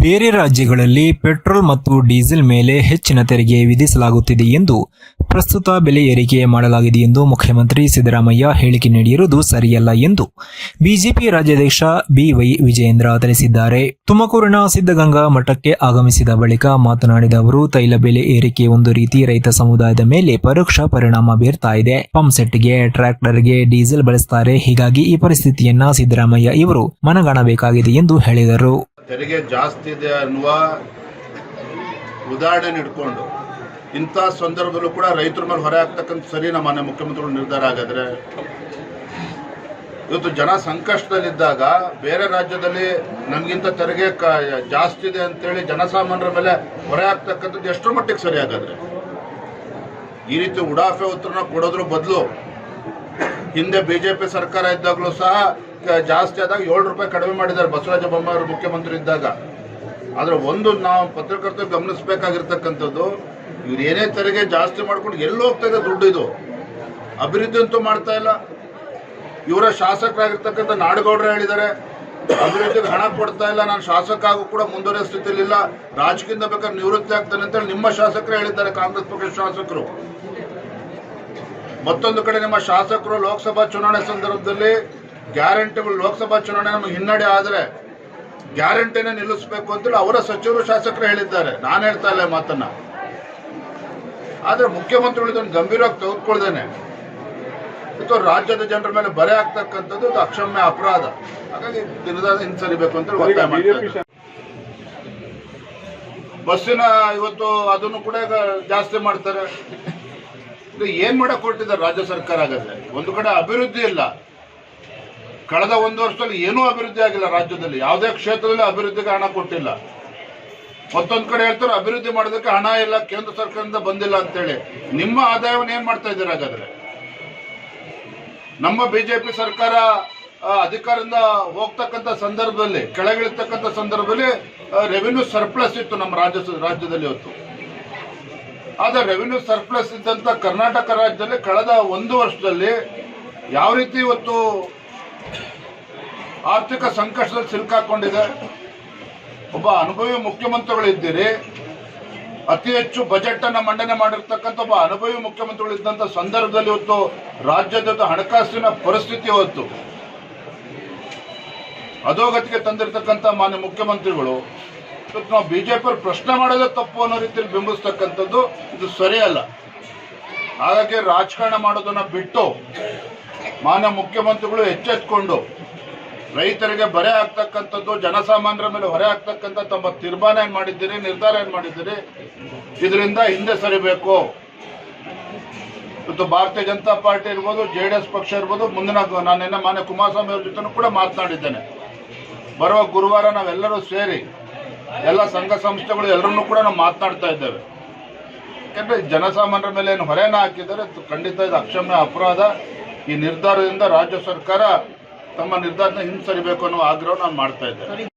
ಬೇರೆ ರಾಜ್ಯಗಳಲ್ಲಿ ಪೆಟ್ರೋಲ್ ಮತ್ತು ಡೀಸೆಲ್ ಮೇಲೆ ಹೆಚ್ಚಿನ ತೆರಿಗೆ ವಿಧಿಸಲಾಗುತ್ತಿದೆ ಎಂದು ಪ್ರಸ್ತುತ ಬೆಲೆ ಏರಿಕೆ ಮಾಡಲಾಗಿದೆ ಎಂದು ಮುಖ್ಯಮಂತ್ರಿ ಸಿದ್ದರಾಮಯ್ಯ ಹೇಳಿಕೆ ನೀಡಿರುವುದು ಸರಿಯಲ್ಲ ಎಂದು ಬಿಜೆಪಿ ರಾಜ್ಯಾಧ್ಯಕ್ಷ ಬಿವೈ ವಿಜಯೇಂದ್ರ ತಿಳಿಸಿದ್ದಾರೆ. ತುಮಕೂರಿನ ಸಿದ್ದಗಂಗಾ ಮಠಕ್ಕೆ ಆಗಮಿಸಿದ ಬಳಿಕ ಮಾತನಾಡಿದ ಅವರು, ತೈಲ ಬೆಲೆ ಏರಿಕೆ ಒಂದು ರೀತಿ ರೈತ ಸಮುದಾಯದ ಮೇಲೆ ಪರೋಕ್ಷ ಪರಿಣಾಮ ಬೀರ್ತಾ ಇದೆ. ಪಂಪ್ಸೆಟ್ಗೆ ಟ್ರ್ಯಾಕ್ಟರ್ಗೆ ಡೀಸೆಲ್ ಬಳಸ್ತಾರೆ. ಹೀಗಾಗಿ ಈ ಪರಿಸ್ಥಿತಿಯನ್ನ ಸಿದ್ದರಾಮಯ್ಯ ಇವರು ಮನಗಾಣಬೇಕಾಗಿದೆ ಎಂದು ಹೇಳಿದರು. ತೆರಿಗೆ ಜಾಸ್ತಿ ಇದೆ ಅನ್ನುವ ಉದಾಹರಣೆ ಇಟ್ಕೊಂಡು ಇಂಥ ಸಂದರ್ಭದಲ್ಲೂ ಕೂಡ ರೈತರ ಮೇಲೆ ಹೊರೆ ಆಗ್ತಕ್ಕಂಥ ಸರಿ ನಮ್ಮ ಮಾನ್ಯ ಮುಖ್ಯಮಂತ್ರಿಗಳು ನಿರ್ಧಾರ ಆಗಿದ್ರೆ, ಇವತ್ತು ಜನ ಸಂಕಷ್ಟದಲ್ಲಿದ್ದಾಗ ಬೇರೆ ರಾಜ್ಯದಲ್ಲಿ ನಮಗಿಂತ ತೆರಿಗೆ ಕ, ಜಾಸ್ತಿ ಇದೆ ಅಂತೇಳಿ ಜನಸಾಮಾನ್ಯರ ಮೇಲೆ ಹೊರೆ ಆಗ್ತಕ್ಕಂಥದ್ದು ಎಷ್ಟರ ಮಟ್ಟಿಗೆ ಸರಿ ಆಗಾದ್ರೆ ಈ ರೀತಿ ಉಡಾಫೆ ಉತ್ತರನ ಕೊಡೋದ್ರ ಬದಲು ಹಿಂದೆ ಬಿಜೆಪಿ ಸರ್ಕಾರ ಇದ್ದಾಗಲೂ ಸಹ ಜಾಸ್ತಿ ಆದಾಗ ಏಳು ರೂಪಾಯಿ ಕಡಿಮೆ ಮಾಡಿದ್ದಾರೆ ಬಸವರಾಜ ಬೊಮ್ಮಾಯಿ ಮುಖ್ಯಮಂತ್ರಿ ಇದ್ದಾಗ. ಆದ್ರೆ ಒಂದು ನಾವು ಪತ್ರಕರ್ತರು ಗಮನಿಸಬೇಕಾಗಿರ್ತಕ್ಕಂಥದ್ದು, ಇವ್ರು ಏನೇ ತೆರಿಗೆ ಜಾಸ್ತಿ ಮಾಡ್ಕೊಂಡು ಎಲ್ಲಿ ಹೋಗ್ತಾ ಇದೆ ದುಡ್ಡು ಇದು? ಅಭಿವೃದ್ಧಿ ಅಂತೂ ಮಾಡ್ತಾ ಇಲ್ಲ. ಇವರ ಶಾಸಕರಾಗಿರ್ತಕ್ಕಂಥ ನಾಡಗೌಡರು ಹೇಳಿದ್ದಾರೆ, ಅಭಿವೃದ್ಧಿಗೆ ಹಣ ಕೊಡ್ತಾ ಇಲ್ಲ, ನಾನು ಶಾಸಕ ಆಗು ಕೂಡ ಮುಂದುವರಿಯ ಸ್ಥಿತಿಯಲ್ಲಿ ಇಲ್ಲ. ರಾಜಕೀಯದಿಂದ ಬೇಕಾದ್ರೆ ನಿವೃತ್ತಿ ಆಗ್ತಾನೆ ಅಂತೇಳಿ ನಿಮ್ಮ ಶಾಸಕರು ಹೇಳಿದ್ದಾರೆ, ಕಾಂಗ್ರೆಸ್ ಪಕ್ಷದ ಶಾಸಕರು. ಮತ್ತೊಂದು ಕಡೆ ನಿಮ್ಮ ಶಾಸಕರು ಲೋಕಸಭಾ ಚುನಾವಣೆ ಸಂದರ್ಭದಲ್ಲಿ ಗ್ಯಾರಂಟಿಗಳು ಲೋಕಸಭಾ ಚುನಾವಣೆ ನಮಗೆ ಹಿನ್ನಡೆ ಆದರೆ ಗ್ಯಾರಂಟಿನ ನಿಲ್ಲಿಸಬೇಕು ಅಂತೇಳಿ ಅವರ ಸಚಿವರು ಶಾಸಕರು ಹೇಳಿದ್ದಾರೆ. ನಾನು ಹೇಳ್ತಾ ಇಲ್ಲ ಮಾತನ್ನ. ಆದ್ರೆ ಮುಖ್ಯಮಂತ್ರಿಗಳು ಇದನ್ನು ಗಂಭೀರವಾಗಿ ತೆಗೆದುಕೊಳ್ದೇನೆ. ಇದು ರಾಜ್ಯದ ಜನರ ಮೇಲೆ ಬರೆ ಆಗ್ತಕ್ಕಂಥದ್ದು ಇದು ಅಕ್ಷಮ್ಯ ಅಪರಾಧ. ಹಾಗಾಗಿ ದಿನದ ಹಿಂಸರಿಬೇಕು ಅಂತೇಳಿ ಒತ್ತಾಯ ಮಾಡ್ತಾರೆ. ಬಸ್ಸಿನ ಇವತ್ತು ಅದನ್ನು ಕೂಡ ಈಗ ಜಾಸ್ತಿ ಮಾಡ್ತಾರೆ. ಇದು ಏನ್ ಮಾಡಕ್ ಕೊಟ್ಟಿದ್ದಾರೆ ರಾಜ್ಯ ಸರ್ಕಾರ ಆಗದೆ? ಒಂದು ಕಡೆ ಅಭಿವೃದ್ಧಿ ಇಲ್ಲ. ಕಳೆದ ಒಂದು ವರ್ಷದಲ್ಲಿ ಏನೂ ಅಭಿವೃದ್ಧಿ ಆಗಿಲ್ಲ ರಾಜ್ಯದಲ್ಲಿ. ಯಾವುದೇ ಕ್ಷೇತ್ರದಲ್ಲಿ ಅಭಿವೃದ್ಧಿಗೆ ಹಣ ಕೊಟ್ಟಿಲ್ಲ. ಮತ್ತೊಂದು ಕಡೆ ಹೇಳ್ತಾರೆ, ಅಭಿವೃದ್ಧಿ ಮಾಡೋದಕ್ಕೆ ಹಣ ಇಲ್ಲ, ಕೇಂದ್ರ ಸರ್ಕಾರದಿಂದ ಬಂದಿಲ್ಲ ಅಂತೇಳಿ. ನಿಮ್ಮ ಆದಾಯವನ್ನು ಏನ್ ಮಾಡ್ತಾ ಇದ್ದೀರಾ ಹಾಗಾದ್ರೆ? ನಮ್ಮ ಬಿಜೆಪಿ ಸರ್ಕಾರ ಅಧಿಕಾರದಿಂದ ಹೋಗ್ತಕ್ಕಂಥ ಸಂದರ್ಭದಲ್ಲಿ, ಕೆಳಗಿಳಿತಕ್ಕಂಥ ಸಂದರ್ಭದಲ್ಲಿ ರೆವಿನ್ಯೂ ಸರ್ಪ್ಲಸ್ ಇತ್ತು ನಮ್ಮ ರಾಜ್ಯ ರಾಜ್ಯದಲ್ಲಿ ಇವತ್ತು. ಆದ್ರೆ ರೆವಿನ್ಯೂ ಸರ್ಪ್ಲಸ್ ಇದ್ದಂತ ಕರ್ನಾಟಕ ರಾಜ್ಯದಲ್ಲಿ ಕಳೆದ ಒಂದು ವರ್ಷದಲ್ಲಿ ಯಾವ ರೀತಿ ಇವತ್ತು ಆರ್ಥಿಕ ಸಂಕಷ್ಟದಲ್ಲಿ ಸಿಲುಕಾಕೊಂಡಿದೆ ಒಬ್ಬ ಅನುಭವಿ ಮುಖ್ಯಮಂತ್ರಿಗಳಿದ್ದೀರಿ. ಅತಿ ಹೆಚ್ಚು ಬಜೆಟ್ ಅನ್ನ ಮಂಡನೆ ಮಾಡಿರ್ತಕ್ಕಂಥ ಒಬ್ಬ ಅನುಭವಿ ಮುಖ್ಯಮಂತ್ರಿಗಳು ಇದ್ದಂತ ಸಂದರ್ಭದಲ್ಲಿ ಇವತ್ತು ರಾಜ್ಯದ ಹಣಕಾಸಿನ ಪರಿಸ್ಥಿತಿ ಇವತ್ತು ಅಧೋಗತಿಗೆ ತಂದಿರತಕ್ಕಂಥ ಮಾನ್ಯ ಮುಖ್ಯಮಂತ್ರಿಗಳು ಇವತ್ತು ನಾವು ಬಿಜೆಪಿ ಪ್ರಶ್ನೆ ಮಾಡೋದೇ ತಪ್ಪು ಅನ್ನೋ ರೀತಿಯಲ್ಲಿ ಬಿಂಬಿಸ್ತಕ್ಕಂಥದ್ದು ಇದು ಸರಿಯಲ್ಲ. ಹಾಗಾಗಿ ರಾಜಕಾರಣ ಮಾಡೋದನ್ನ ಬಿಟ್ಟು ಮಾನ್ಯ ಮುಖ್ಯಮಂತ್ರಿಗಳು ಎಚ್ಚೆತ್ಕೊಂಡು ರೈತರಿಗೆ ಬರೆ ಆಗ್ತಕ್ಕಂಥದ್ದು, ಜನಸಾಮಾನ್ಯರ ಮೇಲೆ ಹೊರೆ ಆಗ್ತಕ್ಕಂಥ ತಮ್ಮ ತೀರ್ಮಾನ ಏನ್ ಮಾಡಿದ್ದೀರಿ, ನಿರ್ಧಾರ ಏನ್ ಮಾಡಿದ್ದೀರಿ, ಇದರಿಂದ ಹಿಂದೆ ಸರಿಬೇಕು. ಇವತ್ತು ಭಾರತೀಯ ಜನತಾ ಪಾರ್ಟಿ ಇರ್ಬೋದು, ಜೆ ಡಿ ಎಸ್ ಪಕ್ಷ ಇರ್ಬೋದು, ಮುಂದಿನ ನಾನು ನಿನ್ನೆ ಮಾನ್ಯ ಕುಮಾರಸ್ವಾಮಿ ಅವ್ರ ಜೊತೆ ಕೂಡ ಮಾತನಾಡಿದ್ದೇನೆ. ಬರುವ ಗುರುವಾರ ನಾವೆಲ್ಲರೂ ಸೇರಿ ಎಲ್ಲ ಸಂಘ ಸಂಸ್ಥೆಗಳು ಎಲ್ಲರನ್ನೂ ಕೂಡ ನಾವು ಮಾತನಾಡ್ತಾ ಇದ್ದೇವೆ. ಯಾಕಂದ್ರೆ ಜನಸಾಮಾನ್ಯರ ಮೇಲೆ ಏನು ಹೊರೆನ ಹಾಕಿದ್ದಾರೆ, ಖಂಡಿತ ಇದು ಅಕ್ಷಮ್ಯ ಅಪರಾಧ. ಈ ನಿರ್ಧಾರದಿಂದ ರಾಜ್ಯ ಸರ್ಕಾರ ತಮ್ಮ ನಿರ್ಧಾರನ ಹಿಂಸರಿಬೇಕು ಅನ್ನೋ ಆಗ್ರಹ ನಾನು ಮಾಡ್ತಾ ಇದ್ದೇನೆ.